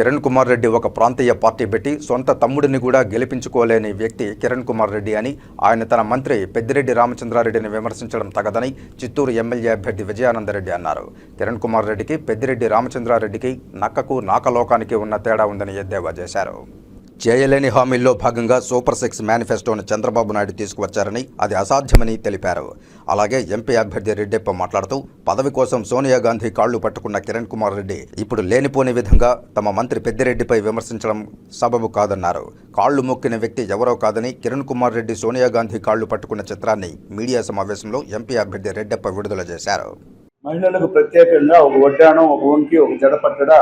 కిరణ్ కుమార్ రెడ్డి ఒక ప్రాంతీయ పార్టీ పెట్టి సొంత తమ్ముడిని కూడా గెలిపించుకోలేని వ్యక్తి కిరణ్ కుమార్ రెడ్డి అని ఆయన తన మంత్రి పెద్దిరెడ్డి రామచంద్రారెడ్డిని విమర్శించడం తగదని చిత్తూరు ఎమ్మెల్యే అభ్యర్థి విజయానందరెడ్డి అన్నారు. కిరణ్ కుమార్ రెడ్డికి పెద్దిరెడ్డి రామచంద్రారెడ్డికి నక్కకు నాకలోకానికి ఉన్న తేడా ఉందని ఎద్దేవా చేశారు. చేయలేని హామీల్లో భాగంగా సూపర్ సిక్స్ మేనిఫెస్టోను చంద్రబాబు నాయుడు తీసుకువచ్చారని అది అసాధ్యమని తెలిపారు. అలాగే ఎంపీ అభ్యర్థి రెడ్డెప్ప మాట్లాడుతూ పదవి కోసం సోనియా గాంధీ కాళ్ళు పట్టుకున్న కిరణ్ కుమార్ రెడ్డి ఇప్పుడు లేనిపోని విధంగా తమ మంత్రి పెద్దిరెడ్డిపై విమర్శించడం సబబు కాదన్నారు. కాళ్ళు మొక్కిన వ్యక్తి ఎవరో కాదని కిరణ్ కుమార్ రెడ్డి సోనియా గాంధీ కాళ్ళు పట్టుకున్న చిత్రాన్ని మీడియా సమావేశంలో ఎంపీ అభ్యర్థి రెడ్డెప్ప విడుదల చేశారు. మహిళలకు ప్రత్యేకంగా ఒక వడ్డానం ఒక వంకి ఒక జడపట్టడ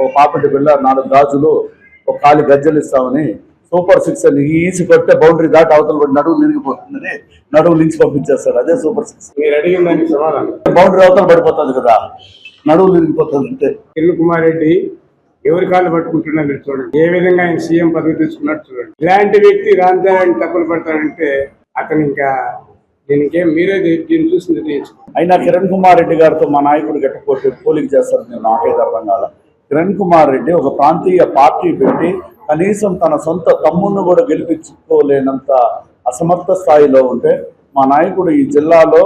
ఒక పాపటి బిళ్ళ నాలుగు గాజులు ఒక కాలి గజ్జలు ఇస్తామని సూపర్ సిక్స్ అని ఈసి కొడితే బౌండరీ దాటి అవతల పడి నడువు నిరిగిపోతుందని నడువు నుంచి పంపించేస్తాడు అదే సూపర్ సిక్స్. బౌండరీ అవతల పడిపోతుంది కదా. నడువు నిరిగిపోతుంది అంతే కిరణ్ కుమార్ రెడ్డి ఎవరి కాళ్ళు పట్టుకుంటున్నా మీరు చూడండి. ఏ విధంగా ఆయన సీఎం పదవి తీసుకున్నట్టు చూడండి. ఇలాంటి వ్యక్తి రాజధాని తప్పులు పడతాడంటే అతను ఇంకా దీనికేం మీరే దీన్ని చూసి అయినా కిరణ్ కుమార్ రెడ్డి గారితో మా నాయకుడు గట్టి పోటీ పోలిక చేస్తారు నేను నాకైతే అర్థం కాల. కిరణ్ కుమార్ రెడ్డి ఒక ప్రాంతీయ పార్టీ పెట్టి కనీసం తన సొంత తమ్మును కూడా గెలిపించుకోలేనంత అసమర్థ స్థాయిలో ఉంటే మా నాయకుడు ఈ జిల్లాలో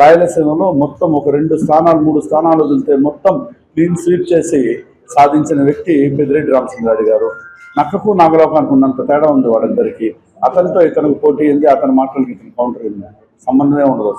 రాయలసీమలో మొత్తం ఒక రెండు స్థానాలు మూడు స్థానాలు వదిలితే మొత్తం క్లీన్ స్వీప్ చేసి సాధించిన వ్యక్తి పెద్దిరెడ్డి రామచంద్రారెడ్డి గారు. నక్కకు నాగలోకానికి ఉన్నంత తేడా ఉంది వాడందరికీ. అతనితో ఇతనికి పోటీ ఉంది అతని మాటలకి ఇతని కౌంటర్ ఉంది. సంబంధమే ఉండదు